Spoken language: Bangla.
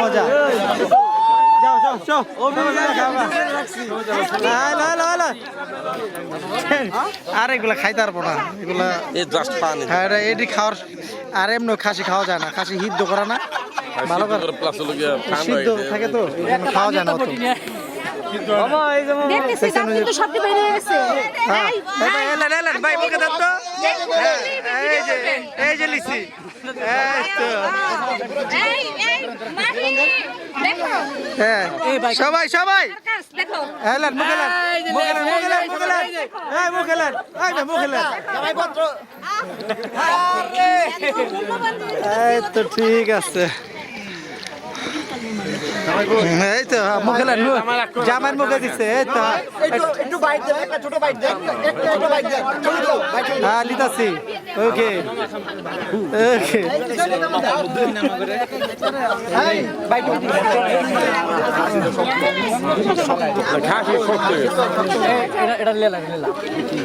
মজা। যাও যাও যাও। ও আর এগুলা খাইতে পারব না। এগুলা এই জাস্ট পানি। হ্যাঁ এটা খাওয়ার আর এমনি খাসি খাওয়া যায় না। খাসি হিদ্ধ করা না। ভালো করে। প্লাস হলো গিয়া সিদ্ধ থাকে তো খাওয়া যায় না অত। হ্যাঁ এই, তো হ্যাঁ, এই যে লিসি এই তো হ্যাঁ। সবাই সবাই। এলেন এই তো ঠিক আছে। এই তো হ্যাঁ, মুখে জামার মুখে দিচ্ছে এই তো। একটু বাইট দেন ছোট বাইট দেন একটা বাইট দেন ছোট ছোট বাইট হ্যাঁ লিতাছি ওকে ওকে এটা হয়ে গেছে।